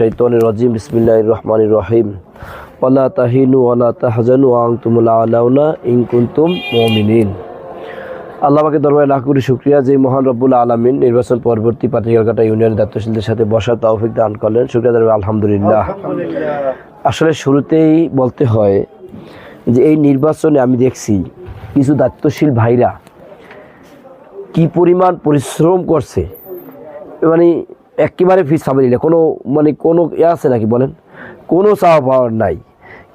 শৈতানির রাজিম বিসমিল্লাহির রহমানির রহিম। ওয়ালা তাহিনু ওয়ালা তাহজানু ওয়া আনতুমুল আলাউনা ইন কুনতুম মুমিনিন। আল্লাহ দরবারে লাখ কোটি শুকরিয়া যে মহান রব্বুল আলামিন নির্বাচন পরবর্তী পাটিকালকাটা ইউনিয়নের দায়িত্বশীলদের সাথে বসার তৌফিক দান করলেন। শুকরিয়া দরবার আলহামদুলিল্লাহ। আসলে শুরুতেই বলতে হয় যে এই নির্বাচনে আমি দেখছি কিছু দায়িত্বশীল ভাইরা কি পরিমাণ পরিশ্রম করছে। মানে একেবারে ফিস সাবিলিল্লাহ কোনো মানে কোনো ইয়ে আছে নাকি বলেন? কোনো চাওয়া পাওয়ার নাই।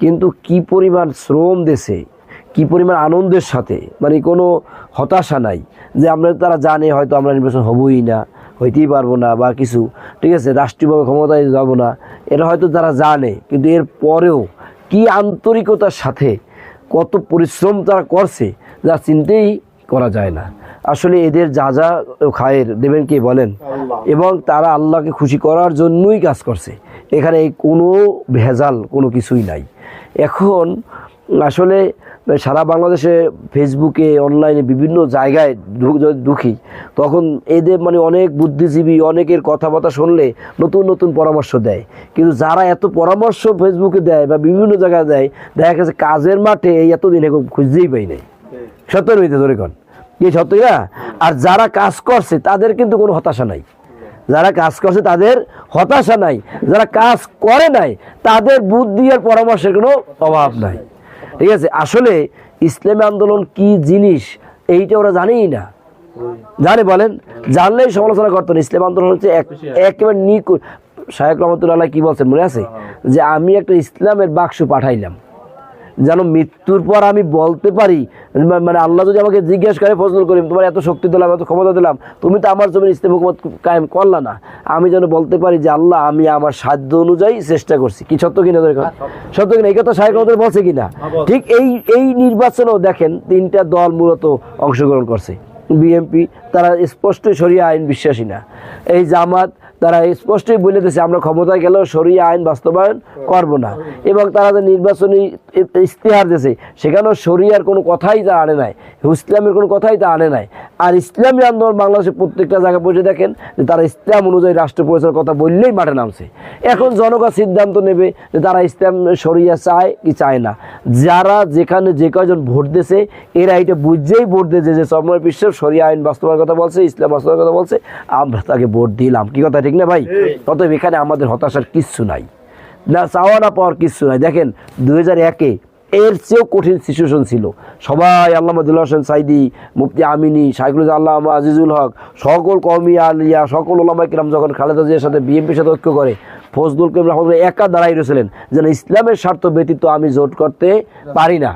কিন্তু কি পরিমাণ শ্রম দেশে, কি পরিমাণ আনন্দের সাথে মানে কোনো হতাশা নাই যে আমরা তারা জানে হয়তো আমরা নির্বাচন হবই না, হইতেই পারব না বা কিছু। ঠিক আছে, রাষ্ট্রীয়ভাবে ক্ষমতায় যাব না, এটা হয়তো তারা জানে, কিন্তু এর পরেও কি আন্তরিকতার সাথে কত পরিশ্রম তারা করছে, যা চিনতেই করা যায় না। আসলে এদের যা যা খায়ের দেবেন কে বলেন? এবং তারা আল্লাহকে খুশি করার জন্যই কাজ করছে। এখানে কোনো ভেজাল কোনো কিছুই নাই। এখন আসলে সারা বাংলাদেশে ফেসবুকে অনলাইনে বিভিন্ন জায়গায় ঢুকি তখন এদের মানে অনেক বুদ্ধিজীবী অনেকের কথাবার্তা শুনলে নতুন নতুন পরামর্শ দেয়। কিন্তু যারা এত পরামর্শ ফেসবুকে দেয় বা বিভিন্ন জায়গায় দেয় দেখা গেছে কাজের মাঠে এই এতদিন এখন খুঁজতেই পাই নাই। সত্যের হইতে ধরে কন। কি সত্যই না? আর যারা কাজ করছে, তাদের কিন্তু কোনো হতাশা নাই। যারা কাজ করছে, তাদের হতাশা নাই। যারা কাজ করে নাই, তাদের বুদ্ধি আর পরামর্শের কোনো অভাব নাই। ঠিক আছে? আসলে ইসলামী আন্দোলন কি জিনিস, এইটা ওরা জানেই না। জানে, বলেন? জানলেই সমালোচনা করতেন। ইসলাম আন্দোলন হচ্ছে এক একেবারে নিকুট শাহেক রহমতুল্লাহ কি বলছেন মনে আছে? যে আমি একটা ইসলামের বাক্স পাঠাইলাম। যেন মৃত্যুর পর আমি বলতে পারি মানে আল্লাহ যদি আমাকে জিজ্ঞেস করে ফজল করিম তোমার এত শক্তি দিলাম এত ক্ষমতা দিলাম তুমি তো আমার জমির ইসলাম হুকুমত কায়েম করলা না। আমি যেন বলতে পারি যে আল্লাহ আমি আমার সাধ্য অনুযায়ী চেষ্টা করছি। কি সত্য কিনা দেখো সত্য কিনা? এই কথা রহমতুল্লাহ বলছে কিনা? ঠিক এই এই নির্বাচনেও দেখেন তিনটা দল মূলত অংশগ্রহণ করছে। বিএনপি তারা স্পষ্টই সরিয়া আইন বিশ্বাসী না। এই জামাত তারা স্পষ্টই বলে দিয়েছে, আমরা ক্ষমতায় গেলেও সরিয়া আইন বাস্তবায়ন করব না। এবং তারা যে নির্বাচনী ই- ইশতেহার দিয়েছে, সেখানেও সরিয়ার কোনো কথাই তা আনে নাই, ইসলামের কোনো কথাই তা আনে নাই। আর ইসলামী আন্দোলন বাংলাদেশের প্রত্যেকটা জায়গায় বসে দেখেন যে তারা ইসলাম অনুযায়ী রাষ্ট্র পরিচালনার কথা বললেই মাঠে নামছে। এখন জনগণ সিদ্ধান্ত নেবে যে তারা ইসলাম সরিয়া চায় কি চায় না। যারা যেখানে যে কয়জন ভোট দিয়েছে, এরা এটা বুঝেই ভোট দিয়েছে যে সময় বিশ্বের সরিয়া আইন বাস্তবায়নের কথা বলছে, ইসলাম বাস্তবায়নের কথা বলছে, আমরা তাকে ভোট দিলাম। কি কথা ঠিক না ভাই? অতএব এখানে আমাদের হতাশার কিচ্ছু নাই। না চাওয়া না পাওয়ার কিচ্ছু নাই। দেখেন দু হাজার একে এর চেয়েও কঠিন সিচুয়েশন ছিল। সবাই আল্লাহ মদুল্লাহ হোসেন সাইদি মুফতি আমিনী শাইকুল আল্লাহ আজিজুল হক সকল কমি আলিয়া সকল ওলামা কিরাম যখন খালেদা জিয়ার সাথে বিএনপির সাথে ঐক্য করে ফজলুল করিম রহমতুল্লাহ একা দাঁড়াই রয়েছিলেন যেন ইসলামের স্বার্থ ব্যতীত আমি জোট করতে পারি না।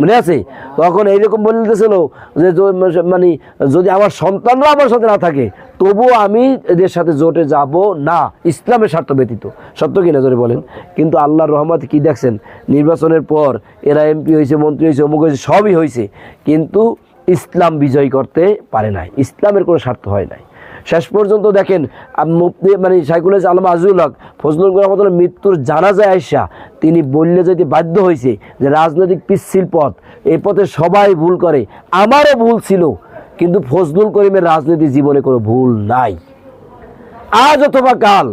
মনে আছে? তখন এইরকম বলতেছিল যে মানে যদি আমার সন্তানরা আমার সাথে না থাকে, তবুও আমি এদের সাথে জোটে যাব না। ইসলামের স্বার্থ ব্যতীত। সত্য কিনা জোরে বলেন। কিন্তু আল্লাহর রহমত কি দেখছেন? নির্বাচনের পর এরা এমপি হয়েছে, মন্ত্রী হয়েছে, অমুক হয়েছে, সবই হয়েছে। কিন্তু ইসলাম বিজয় করতে পারে নাই। ইসলামের কোনো স্বার্থ হয় নাই। শেষ পর্যন্ত দেখেন মুফতি মানে সাইকুল আলম আজিউল হক ফজলুল রহমতুল্লাহ মৃত্যুর জানাজায় আয়সা তিনি বললে যেতে বাধ্য হয়েছে যে রাজনৈতিক পিচ্ছিল পথ এই পথে সবাই ভুল করে, আমারও ভুল ছিল, কিন্তু ফজলুল করিমের রাজনীতি জীবনে কোনো ভুল নাই। আজ অথবা কাল,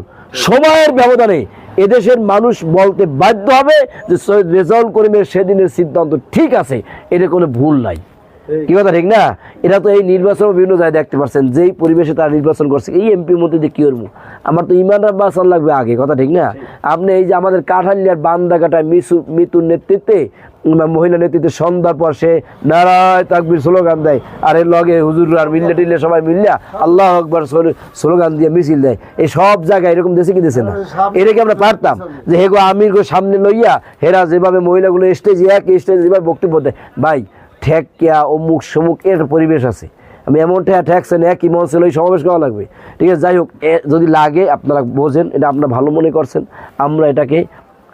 সময়ের ব্যবধানে এদেশের মানুষ বলতে বাধ্য হবে যে সৈয়দ রেজাউল করিমের সেদিনের সিদ্ধান্ত ঠিক আছে, এটা কোনো ভুল নাই। কি কথা ঠিক না? এটা তো এই নির্বাচন বিভিন্ন জায়গায় দেখতে পাচ্ছেন যেই পরিবেশে তারা নির্বাচন করছে এই এমপির মধ্যে দিয়ে কি করব? আমার তো ইমান বাঁচান লাগবে আগে কথা ঠিক না? আপনি এই যে আমাদের কাঠালিয়ার বান্দাঘাটায় মিসু মিতুর নেতৃত্বে মহিলা নেতৃত্বে সন্ধ্যার পর সে নারায় তাকবির স্লোগান দেয় আর এর লগে হুজুর আর মিল্লে টিল্লে সবাই মিল্লা আল্লাহ আকবর স্লোগান দিয়ে মিছিল দেয়। এই সব জায়গায় এরকম দেশে কি দেশে না? এটা কি আমরা পারতাম যে হেগো আমির গো সামনে লইয়া হেরা যেভাবে মহিলাগুলো স্টেজে এক স্টেজে যেভাবে বক্তব্য দেয়। ভাই ঠেক কেয়া অমুক সমুক এর পরিবেশ আছে। আমি এমন ঠেয়া ঠেকছেন, একই মঞ্চে ওই সমাবেশ করা লাগবে। ঠিক আছে, যাই হোক যদি লাগে, আপনারা বোঝেন, এটা আপনারা ভালো মনে করছেন। আমরা এটাকে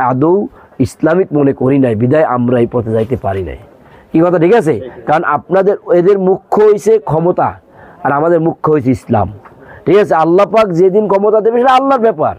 আদৌ ইসলামিক মনে করি নাই, বিদায় আমরা এই পথে যাইতে পারি নাই। কি কথা, ঠিক আছে? কারণ আপনাদের, এদের মুখ্য হয়েছে ক্ষমতা, আর আমাদের মুখ্য হয়েছে ইসলাম। ঠিক আছে, আল্লাহ পাক যেদিন ক্ষমতা দেবে, সেটা আল্লাহর ব্যাপার।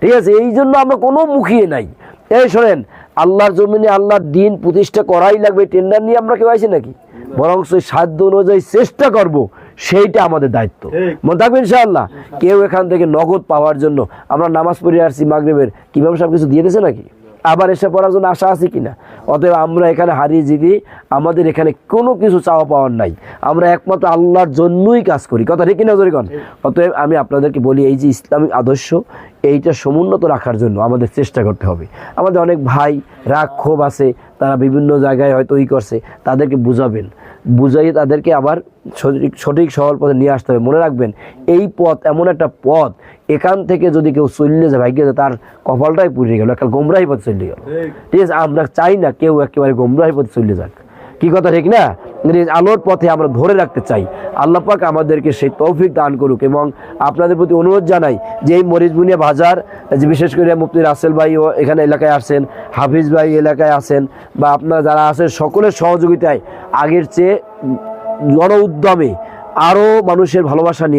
ঠিক আছে এই জন্য আমরা কোনো মুখিয়ে নাই। এই শোনেন আল্লাহর জমিনে আল্লাহর দিন প্রতিষ্ঠা করাই লাগবে টেন্ডার নিয়ে আমরা কেউ আছি নাকি? বরং সেই সাধ্য অনুযায়ী চেষ্টা করব সেইটা আমাদের দায়িত্ব। মনে থাকবে ইনশাআল্লাহ? কেউ এখান থেকে নগদ পাওয়ার জন্য আমরা নামাজ পড়ে আসছি মাগরেবের কীভাবে সব কিছু দিয়ে দিয়েছে নাকি? আবার এসে পড়ার জন্য আশা আছে কিনা? অতএব আমরা এখানে হারিয়ে জিদি আমাদের এখানে কোনো কিছু চাওয়া পাওয়ার নাই। আমরা একমাত্র আল্লাহর জন্যই কাজ করি। কথা ঠিক কিনা জরিগণ? অতএব আমি আপনাদেরকে বলি, এই যে ইসলামিক আদর্শ, এইটা সমুন্নত রাখার জন্য আমাদের চেষ্টা করতে হবে। আমাদের অনেক ভাই রাগ ক্ষোভ আছে, তারা বিভিন্ন জায়গায় হয়তো ই করছে, তাদেরকে বুঝাবেন। বুঝাইয়ে তাদেরকে আবার সঠিক সঠিক সহল পথে নিয়ে আসতে হবে। মনে রাখবেন এই পথ এমন একটা পথ এখান থেকে যদি কেউ চললে যায় ভাগ্যে তার কপালটাই পুড়ে গেল একটা গোমরাহি পথে চলে গেল। ঠিক। আছে আমরা চাই না কেউ একেবারে গোমরাহি পথে চললে যাক। কি কথা ঠিক না? আলোর পথে আমরা ধরে রাখতে চাই। আল্লাহ পাক আমাদেরকে সেই তৌফিক দান করুক এবং আপনাদের প্রতি অনুরোধ জানাই যে এই মরিচবুনিয়া বাজার, যে বিশেষ করে মুফতি রাসেল ভাই এখানে এলাকায় আসেন, হাফিজ ভাই এলাকায় আসেন বা আপনারা যারা আছেন সকলের সহযোগিতায় আগের চেয়ে জন উদ্যমে আরও মানুষের ভালোবাসা নিয়ে